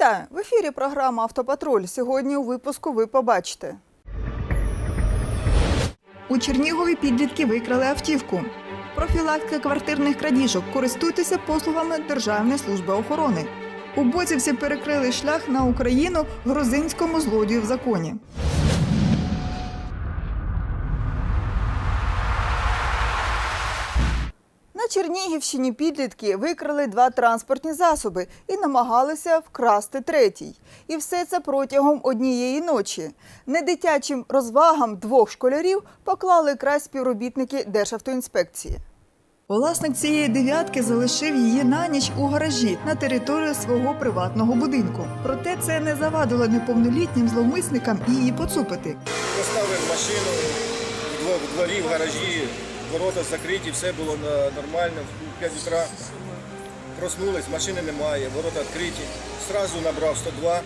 Вітаю! В ефірі програма Автопатруль. Сьогодні у випуску ви побачите. У Чернігові підлітки викрали автівку. Профілактика квартирних крадіжок. Користуйтеся послугами Державної служби охорони. У Боцівці перекрили шлях на Україну грузинському злодію в законі. Чернігівщині підлітки викрали два транспортні засоби і намагалися вкрасти третій. І все це протягом однієї ночі. Недитячим розвагам двох школярів поклали край співробітники Державтоінспекції. Власник цієї дев'ятки залишив її на ніч у гаражі на території свого приватного будинку. Проте це не завадило неповнолітнім зловмисникам її поцупити. Поставив машину в дво- в дворі, в гаражі, ворота закриті, все було нормально. В 5 утра проснулись, машини немає, ворота відкриті. Сразу набрав 102.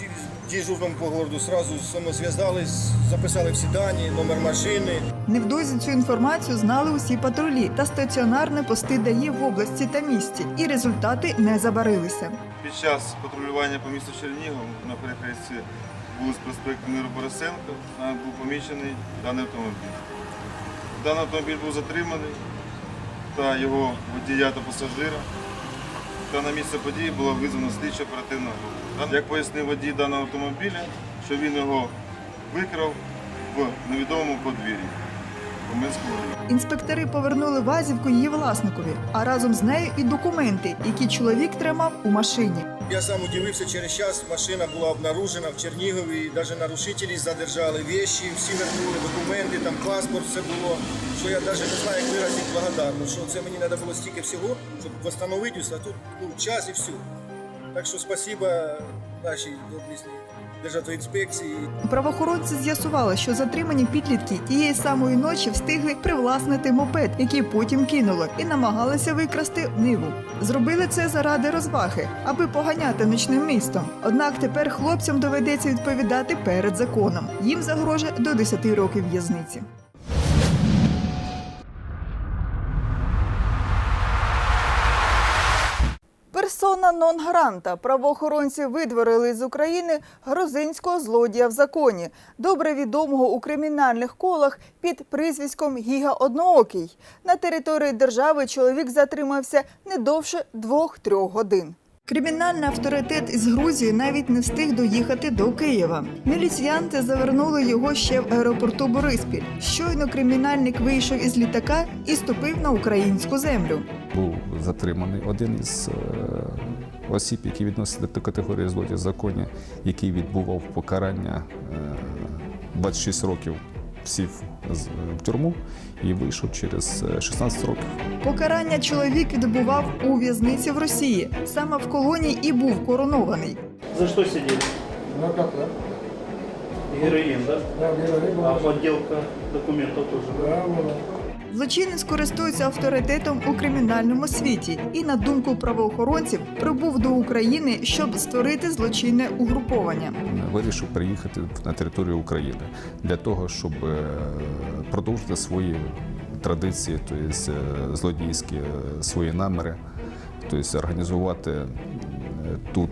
Ді- Дежурному по городу сразу зі мною зв'язались, записали всі дані, номер машини. Невдовзі цю інформацію знали усі патрулі та стаціонарні пости ДАІ в області та місті, і результати не забарилися. Під час патрулювання по місту Чернігов на перехресті вулиць проспекту Миру Борисенка нами був помічений даний автомобіль. Даний автомобіль був затриманий та його водія та пасажира. Та на місце події була визвана слідча оперативна група. Як пояснив водій даного автомобіля, що він його викрав в невідомому подвір'ї Інспектори повернули вазівку її власникові, а разом з нею і документи, які чоловік тримав у машині. Я сам удивився, через час машина була обнаружена в Чернігові, навіть нарушителі задержали вещи, всі вернули документи, там паспорт, все було. Що я навіть не знаю, як виразити благодарність, що це мені треба було стільки всього, щоб встановити а тут ну, час і все. Так що спасибо нашій доблесній Державтоінспекції. Правоохоронці з'ясували, що затримані підлітки тієї самої ночі встигли привласнити мопед, який потім кинули, і намагалися викрасти ниву. Зробили це заради розваги, аби поганяти нічним містом. Однак тепер хлопцям доведеться відповідати перед законом. Їм загрожує до 10 років в'язниці. Персона нон гранта. Правоохоронці видворили з України грузинського злодія в законі, добре відомого у кримінальних колах під прізвиськом Гіга Одноокий. На території держави чоловік затримався не довше двох-трьох годин. Кримінальний авторитет із Грузії навіть не встиг доїхати до Києва. Міліціянти завернули його ще в аеропорту Бориспіль. Щойно кримінальник вийшов із літака і ступив на українську землю. був затриманий один із е, осіб, які відносяться до категорії злодій в законі, який відбував покарання е, 26 років сів з- в тюрму і вийшов через е, 16 років. Покарання чоловік відбував у в'язниці в Росії. Саме в колонії і був коронований. За що сидели? Героїн, так? да? Да, А подділка документів теж. Да. Злочинець користується авторитетом у кримінальному світі і, на думку правоохоронців, прибув до України, щоб створити злочинне угруповання. Вирішив приїхати на територію України для того, щоб е, продовжити свої традиції, тобто злодійські е, свої наміри, тобто організувати тут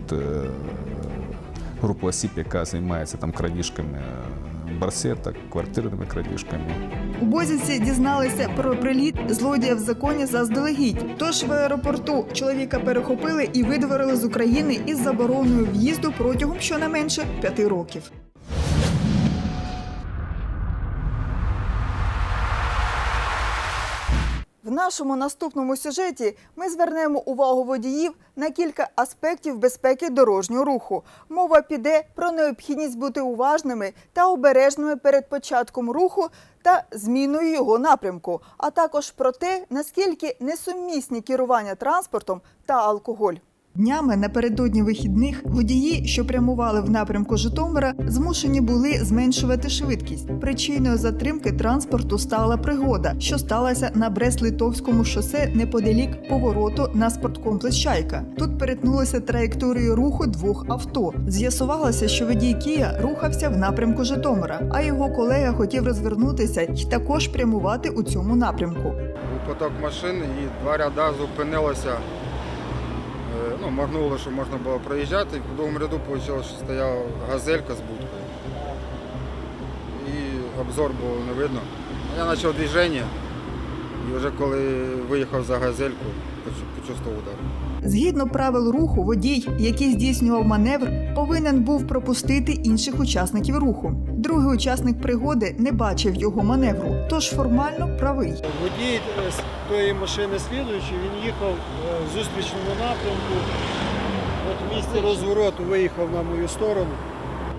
групу осіб, яка займається там крадіжками барсеток, квартирними крадіжками. У Бозінці дізналися про приліт злодія в законі заздалегідь. Тож в аеропорту чоловіка перехопили і видворили з України із забороною в'їзду протягом щонайменше п'яти років. Нашому наступному сюжеті ми звернемо увагу водіїв на кілька аспектів безпеки дорожнього руху. Мова піде про необхідність бути уважними та обережними перед початком руху та зміною його напрямку, а також про те, наскільки несумісні керування транспортом та алкоголь. Днями напередодні вихідних водії, що прямували в напрямку Житомира, змушені були зменшувати швидкість. Причиною затримки транспорту стала пригода, що сталася на Брест-Литовському шосе неподалік повороту на спорткомплекс Чайка. Тут перетнулися траєкторії руху двох авто. З'ясувалося, що водій Кія рухався в напрямку Житомира, а його колега хотів розвернутися і також прямувати у цьому напрямку. Був поток машин і два ряда зупинилося. Ну, моргнуло, що можна було проїжджати. І В другому ряду вийшло, що стояла газелька з будкою. І обзор було не видно. Я почав движення, і вже коли виїхав за газельку, почу- почувствував удар. Згідно правил руху, водій, який здійснював маневр, повинен був пропустити інших учасників руху. Другий учасник пригоди не бачив його маневру, тож формально правий. Водій е, тої машини слідуючий, він їхав е, в зустрічному напрямку. От в місці розвороту виїхав на мою сторону.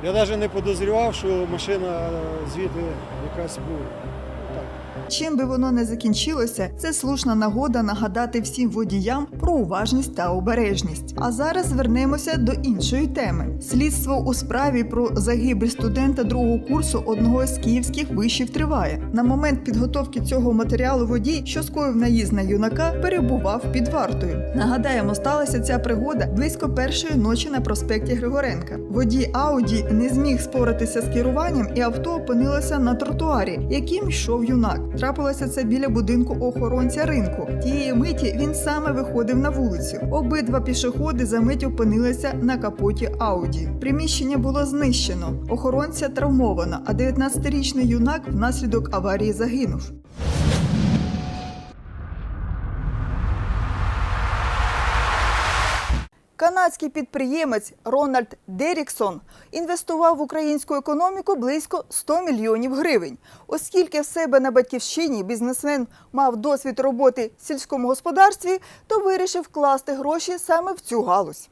Я навіть не подозрював, що машина е, звідти якась була. Чим би воно не закінчилося, це слушна нагода нагадати всім водіям про уважність та обережність. А зараз звернемося до іншої теми: слідство у справі про загибель студента другого курсу одного з київських вишів триває. На момент підготовки цього матеріалу водій, що скоїв наїзд на юнака, перебував під вартою. Нагадаємо, сталася ця пригода близько першої ночі на проспекті Григоренка. Водій Ауді не зміг споратися з керуванням, і авто опинилося на тротуарі, яким йшов юнак. Трапилося це біля будинку охоронця ринку. Тієї миті він саме виходив на вулицю. Обидва пішоходи за мить опинилися на капоті Ауді. Приміщення було знищено. Охоронця травмовано, а 19-річний юнак внаслідок аварії загинув. Канадський підприємець Рональд Деріксон інвестував в українську економіку близько 100 мільйонів гривень. Оскільки в себе на батьківщині бізнесмен мав досвід роботи в сільському господарстві, то вирішив вкласти гроші саме в цю галузь.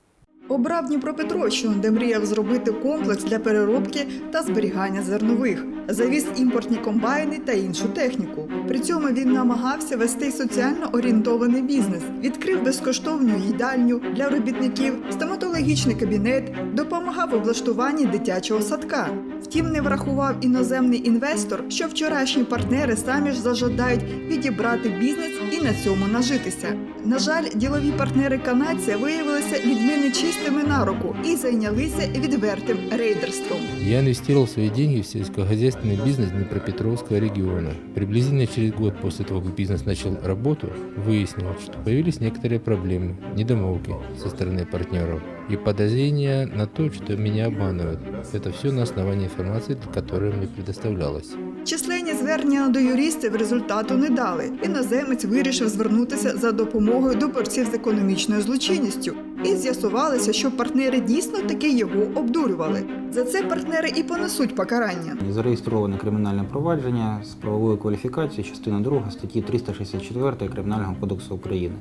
Обрав Дніпропетровщину, де мріяв зробити комплекс для переробки та зберігання зернових, завіз імпортні комбайни та іншу техніку. При цьому він намагався вести соціально орієнтований бізнес, відкрив безкоштовну їдальню для робітників, стоматологічний кабінет, допомагав в облаштуванні дитячого садка. Втім, не врахував іноземний інвестор, що вчорашні партнери самі ж зажадають відібрати бізнес і на цьому нажитися. На жаль, ділові партнери канадця виявилися людьми нечистими на руку і зайнялися відвертим рейдерством. Я инвестировал свои деньги в сельскохозяйственный бизнес Днепропетровского региона. Приблизительно через год после того, как бизнес начал работу, выяснилось, что появились некоторые проблемы, недомолвки со стороны партнеров и подозрения на то, что меня обманывают. Это все на основании информации, которая мне предоставлялась. Численні звернення до юристів результату не дали. Іноземець вирішив звернутися за допомогою до борців з економічною злочинністю. І з'ясувалося, що партнери дійсно таки його обдурювали. За це партнери і понесуть покарання. Зареєстроване кримінальне провадження з правовою кваліфікацією частина 2 статті 364 Кримінального кодексу України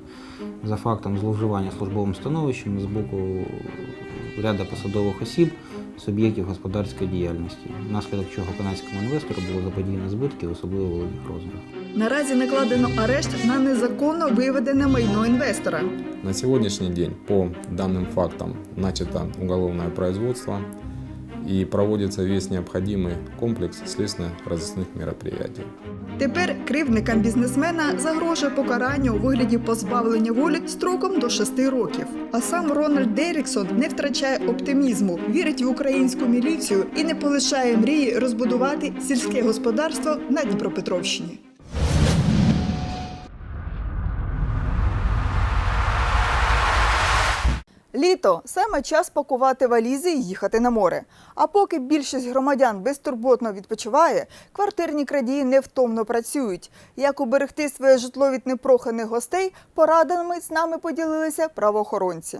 за фактом зловживання службовим становищем з боку ряда посадових осіб суб'єктів господарської діяльності, внаслідок чого канадському інвестору було заподіяно збитки особливо великих розмірах. Наразі накладено арешт на незаконно виведене майно інвестора. На сьогоднішній день по даним фактам начато уголовне производство и проводится весь необходимый комплекс следственно-розыскных мероприятий. Тепер кривдникам бізнесмена загрожує покарання у вигляді позбавлення волі строком до 6 років. А сам Рональд Деріксон не втрачає оптимізму, вірить в українську міліцію і не полишає мрії розбудувати сільське господарство на Дніпропетровщині. Літо саме час пакувати валізи і їхати на море. А поки більшість громадян безтурботно відпочиває, квартирні крадії невтомно працюють. Як уберегти своє житло від непроханих гостей, порадами з нами поділилися правоохоронці.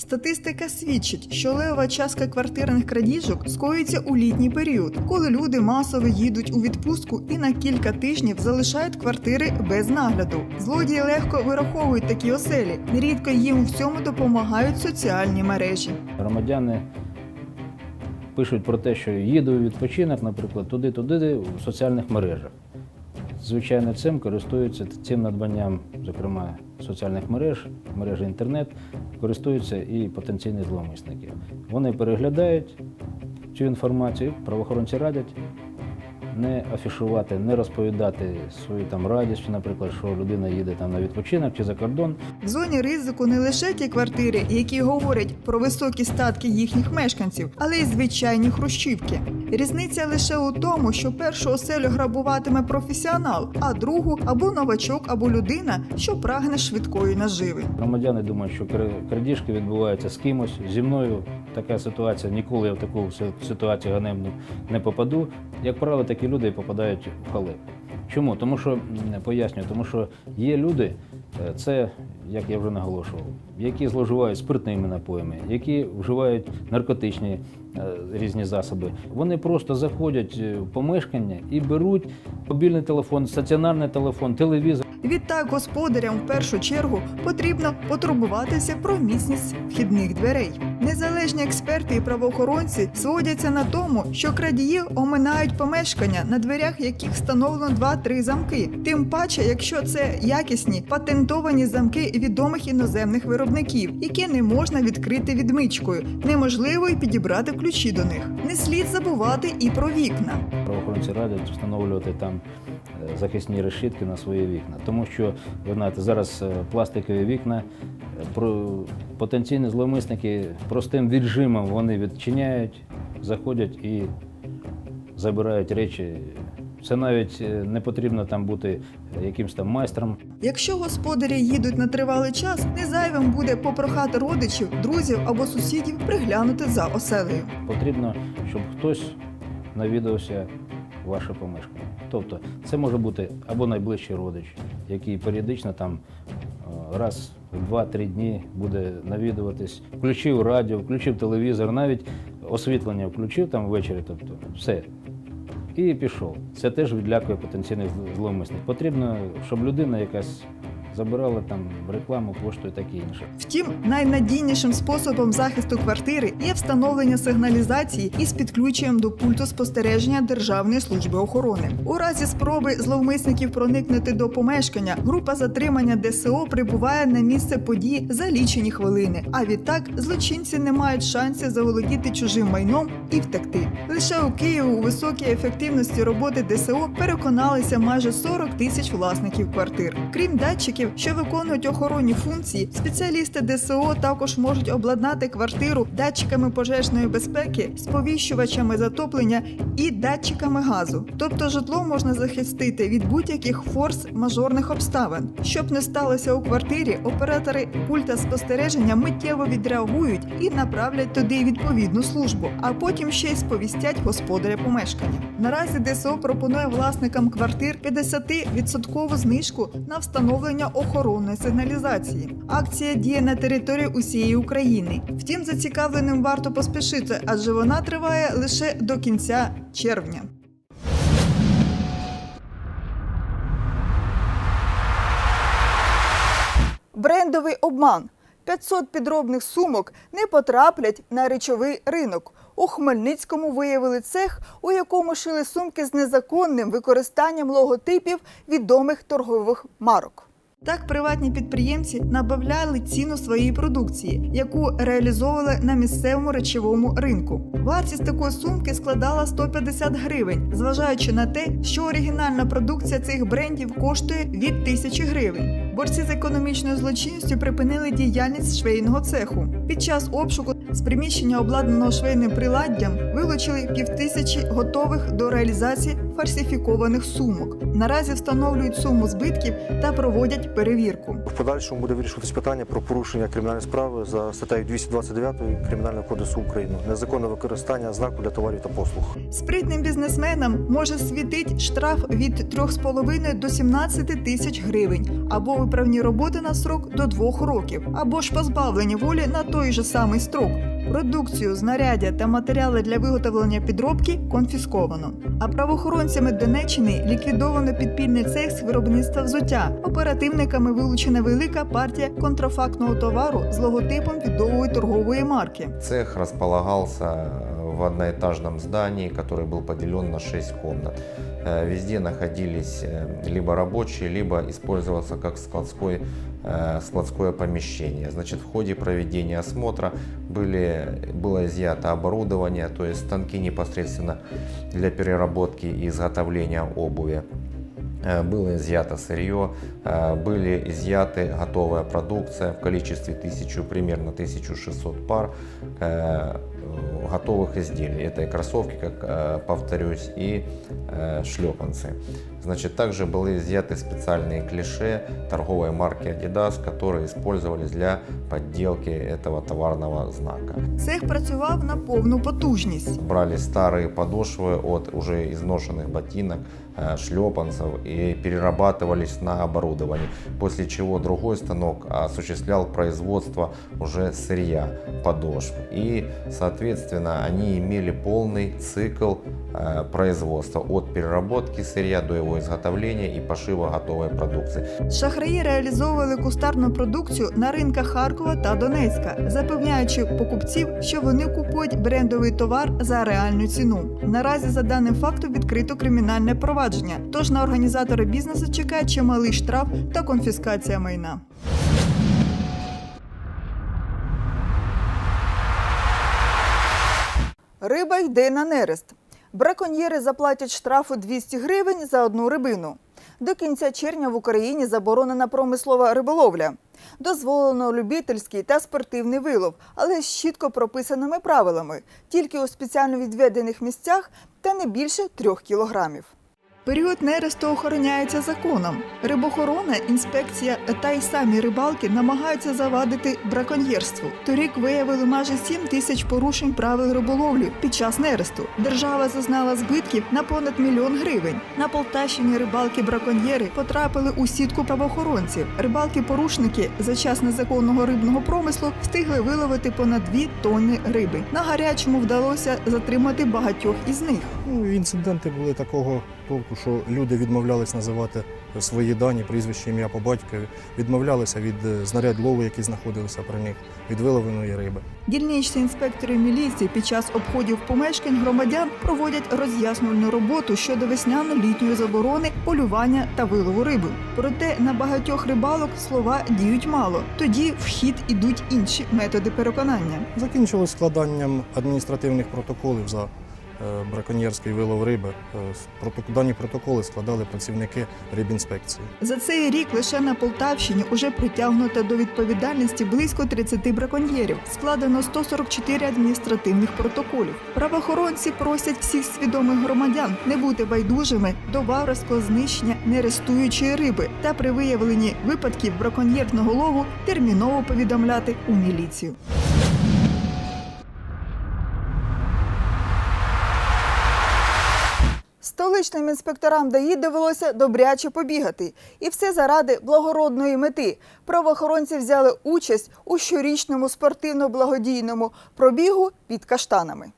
Статистика свідчить, що левова частка квартирних крадіжок скоїться у літній період, коли люди масово їдуть у відпустку і на кілька тижнів залишають квартири без нагляду. Злодії легко вираховують такі оселі. Нерідко їм у всьому допомагають соціальні мережі. Громадяни пишуть про те, що їду у відпочинок, наприклад, туди-туди у соціальних мережах. Звичайно, цим користуються цим надбанням, зокрема соціальних мереж, мережі інтернет, користуються і потенційні зловмисники. Вони переглядають цю інформацію, правоохоронці радять не афішувати, не розповідати свою там радість, наприклад, що людина їде там на відпочинок чи за кордон. В зоні ризику не лише ті квартири, які говорять про високі статки їхніх мешканців, але й звичайні хрущівки. Різниця лише у тому, що першу оселю грабуватиме професіонал, а другу або новачок, або людина, що прагне швидкої наживи. Громадяни думають, що кра- крадіжки відбуваються з кимось. Зі мною така ситуація. Ніколи я в таку ситуацію ганебну не попаду. Як правило, такі люди попадають в халеп. Чому? Тому що пояснюю, тому що є люди, е, це як я вже наголошував, які зловживають спиртними напоями, які вживають наркотичні е, різні засоби. Вони просто заходять е, в помешкання і беруть мобільний телефон, стаціонарний телефон, телевізор. Відтак господарям в першу чергу потрібно потурбуватися про міцність вхідних дверей. Незалежні експерти і правоохоронці сводяться на тому, що крадії оминають помешкання, на дверях яких встановлено 2-3 замки. Тим паче, якщо це якісні патентовані замки відомих іноземних виробників, які не можна відкрити відмичкою, неможливо й підібрати ключі до них. Не слід забувати і про вікна. Правоохоронці радять встановлювати там захисні решітки на свої вікна. Тому що, ви знаєте, зараз е, пластикові вікна, е, потенційні зловмисники простим віджимом вони відчиняють, заходять і забирають речі. Це навіть е, не потрібно там бути якимось там майстром. Якщо господарі їдуть на тривалий час, не зайвим буде попрохати родичів, друзів або сусідів приглянути за оселею. Потрібно, щоб хтось навідався в ваше помешкання. Тобто це може бути або найближчий родич, який періодично там е, раз в 2-3 дні буде навідуватись, включив радіо, включив телевізор, навіть освітлення включив там ввечері, тобто все. І пішов. Це теж відлякує потенційних зловмисних. Потрібно, щоб людина якась забирала там рекламу, пошту і таке інше. Втім, найнадійнішим способом захисту квартири є встановлення сигналізації із підключенням до пульту спостереження Державної служби охорони. У разі спроби зловмисників проникнути до помешкання, група затримання ДСО прибуває на місце події за лічені хвилини. А відтак злочинці не мають шансів заволодіти чужим майном і втекти. Лише у Києві у високій ефективності роботи ДСО переконалися майже 40 тисяч власників квартир. Крім датчиків, що виконують охоронні функції, спеціалісти ДСО також можуть обладнати квартиру датчиками пожежної безпеки, сповіщувачами затоплення і датчиками газу. Тобто житло можна захистити від будь-яких форс-мажорних обставин. Щоб не сталося у квартирі, оператори пульта спостереження миттєво відреагують і направлять туди відповідну службу, а потім ще й сповістять господаря помешкання. Наразі ДСО пропонує власникам квартир 50% знижку на встановлення охоронної сигналізації. Акція діє на території усієї України. Втім, зацікавленим варто поспішити, адже вона триває лише до кінця червня. Брендовий обман. 500 підробних сумок не потраплять на речовий ринок. У Хмельницькому виявили цех, у якому шили сумки з незаконним використанням логотипів відомих торгових марок. Так приватні підприємці набавляли ціну своєї продукції, яку реалізовували на місцевому речовому ринку. Вартість такої сумки складала 150 гривень, зважаючи на те, що оригінальна продукція цих брендів коштує від тисячі гривень. Борці з економічною злочинністю припинили діяльність швейного цеху. Під час обшуку з приміщення, обладнаного швейним приладдям, вилучили півтисячі готових до реалізації фальсифікованих сумок. Наразі встановлюють суму збитків та проводять перевірку. В подальшому буде вирішуватись питання про порушення кримінальної справи за статтею 229 Кримінального кодексу України незаконне використання знаку для товарів та послуг. Спритним бізнесменам може світить штраф від 3,5 до 17 тисяч гривень, або виправні роботи на срок до 2 років, або ж позбавлення волі на той же самий строк. Продукцію, знаряддя та матеріали для виготовлення підробки конфісковано. А правоохоронцями Донеччини ліквідовано підпільний цех з виробництва взуття. Оперативниками вилучена велика партія контрафактного товару з логотипом відомої торгової марки. Цех располагался в одноэтажном здании, который был поделен на 6 комнат. Э, Везде находились э, либо рабочие, либо использовался как складской, э, складское помещение. Значит, в ходе проведения осмотра были, было изъято оборудование, то есть станки непосредственно для переработки и изготовления обуви. Было изъято сырье, были изъяты готовая продукция в количестве 1000, примерно 1600 пар готовых изделий. Это и кроссовки, как э, повторюсь, и э, шлепанцы. Значит, также были изъяты специальные клише торговой марки Adidas, которые использовались для подделки этого товарного знака. Цех працював на повну потужність. Брали старые подошвы от уже изношенных ботинок, э, шлепанцев и перерабатывались на оборудование, после чего другой станок осуществлял производство уже сырья подошв. И, соответственно, они имели полный цикл э, производства от переработки сырья до его изготовления и пошива готовой продукции. Шахраї реалізовували кустарну продукцію на ринках Харкова та Донецька, запевняючи покупців, що вони купують брендовий товар за реальну ціну. Наразі за даним фактом відкрито кримінальне провадження. Тож на організатора бізнесу чекає чималий штраф та конфіскація майна. Риба йде на нерест. Браконьєри заплатять штрафу 200 гривень за одну рибину. До кінця червня в Україні заборонена промислова риболовля. Дозволено любительський та спортивний вилов, але з чітко прописаними правилами, тільки у спеціально відведених місцях та не більше трьох кілограмів. Період нересту охороняється законом. Рибохорона, інспекція та й самі рибалки намагаються завадити браконьєрству. Торік виявили майже 7 тисяч порушень правил риболовлі під час нересту. Держава зазнала збитків на понад мільйон гривень. На Полтавщині рибалки-браконьєри потрапили у сітку правоохоронців. Рибалки-порушники за час незаконного рибного промислу встигли виловити понад 2 тонни риби. На гарячому вдалося затримати багатьох із них. Ну, інциденти були такого толку, що люди відмовлялись називати свої дані, прізвище, ім'я по батькові, відмовлялися від е, знарядь лову, які знаходилися при них, від виловленої риби. Дільничні інспектори міліції під час обходів помешкань громадян проводять роз'яснювальну роботу щодо весняно-літньої заборони полювання та вилову риби. Проте на багатьох рибалок слова діють мало. Тоді в хід ідуть інші методи переконання. Закінчилось складанням адміністративних протоколів за браконьєрський вилов риби. Е, Дані протоколи складали працівники рибінспекції. За цей рік лише на Полтавщині уже притягнуто до відповідальності близько 30 браконьєрів. Складено 144 адміністративних протоколів. Правоохоронці просять всіх свідомих громадян не бути байдужими до варварського знищення нерестуючої риби та при виявленні випадків браконьєрного лову терміново повідомляти у міліцію. Столичним інспекторам ДАІ довелося добряче побігати. І все заради благородної мети. Правоохоронці взяли участь у щорічному спортивно-благодійному пробігу під каштанами.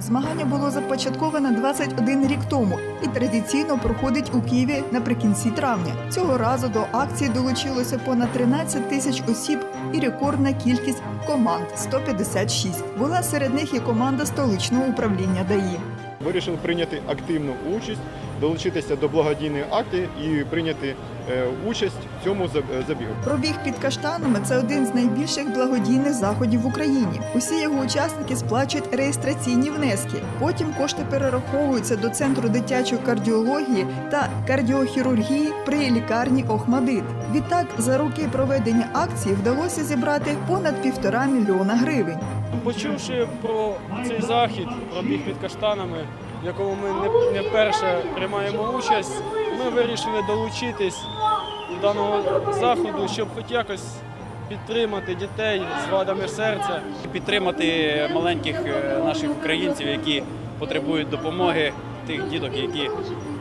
Змагання було започатковане 21 рік тому і традиційно проходить у Києві наприкінці травня. Цього разу до акції долучилося понад 13 тисяч осіб і рекордна кількість команд 156. Була серед них і команда столичного управління ДАІ. Вирішили прийняти активну участь, долучитися до благодійної акції і прийняти е, участь в цьому е, забігу. Пробіг під каштанами це один з найбільших благодійних заходів в Україні. Усі його учасники сплачують реєстраційні внески. Потім кошти перераховуються до центру дитячої кардіології та кардіохірургії при лікарні Охмадит. Відтак, за роки проведення акції вдалося зібрати понад півтора мільйона гривень. Почувши про цей захід, пробіг під каштанами, в якому ми не, не вперше приймаємо участь, ми вирішили долучитись до даного заходу, щоб хоч якось підтримати дітей з вадами серця. підтримати маленьких е, наших українців, які потребують допомоги, тих діток, які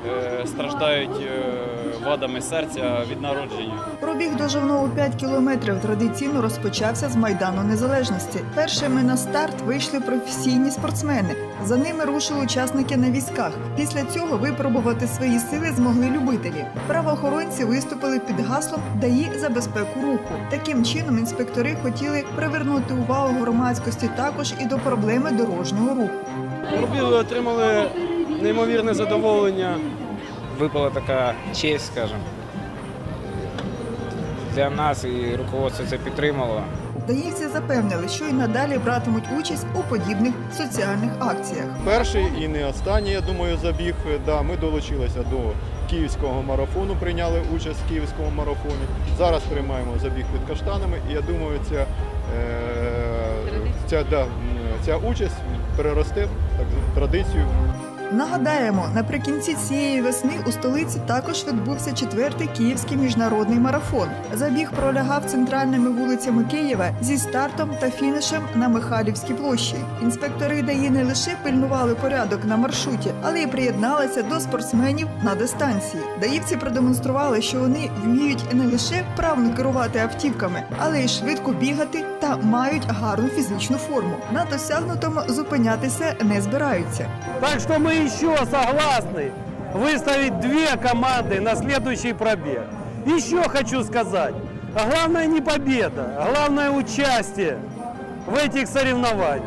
е, страждають е, вадами серця від народження. Пробіг доживного 5 кілометрів традиційно розпочався з Майдану Незалежності. Першими на старт вийшли професійні спортсмени. За ними рушили учасники на візках. Після цього випробувати свої сили змогли любителі. Правоохоронці виступили під гаслом ДАІ за безпеку руху. Таким чином інспектори хотіли привернути увагу громадськості також і до проблеми дорожнього руху. Пробігли, отримали неймовірне задоволення. Випала така честь, скажімо. Для нас і руководство це підтримало. Даївці запевнили, що й надалі братимуть участь у подібних соціальних акціях. Перший і не останній, я думаю, забіг. Да, ми долучилися до київського марафону, прийняли участь в київському марафоні. Зараз приймаємо забіг під каштанами, і я думаю, ця, е, ця, да, ця участь переросте так, в традицію. Нагадаємо, наприкінці цієї весни у столиці також відбувся четвертий київський міжнародний марафон. Забіг пролягав центральними вулицями Києва зі стартом та фінішем на Михайлівській площі. Інспектори ДАІ не лише пильнували порядок на маршруті, але й приєдналися до спортсменів на дистанції. Даївці продемонстрували, що вони вміють не лише вправно керувати автівками, але й швидко бігати та мають гарну фізичну форму. На досягнутому зупинятися не збираються. Так что мы еще согласны выставить две команды на следующий пробег. Еще хочу сказать, а главное не победа, а главное участие в этих соревнованиях.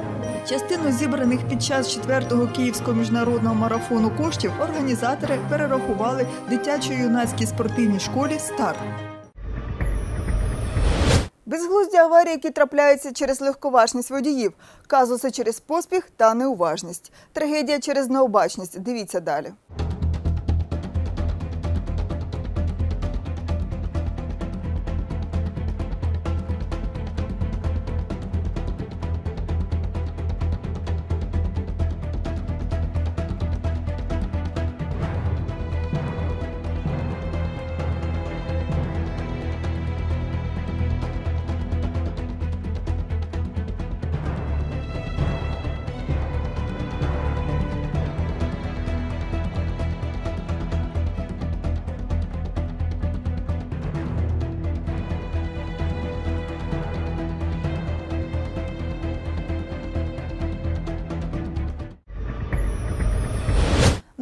Частину зібраних під час четвертого київського міжнародного марафону коштів організатори перерахували дитячо-юнацькій спортивній школі Старт. Безглузді аварії, які трапляються через легковажність водіїв, казуси через поспіх та неуважність. Трагедія через необачність. Дивіться далі.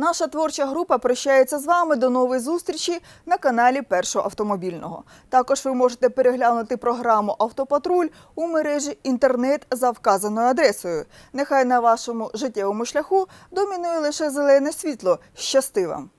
Наша творча група прощається з вами до нової зустрічі на каналі Першого автомобільного. Також ви можете переглянути програму Автопатруль у мережі інтернет за вказаною адресою. Нехай на вашому життєвому шляху домінує лише зелене світло. Щасти вам!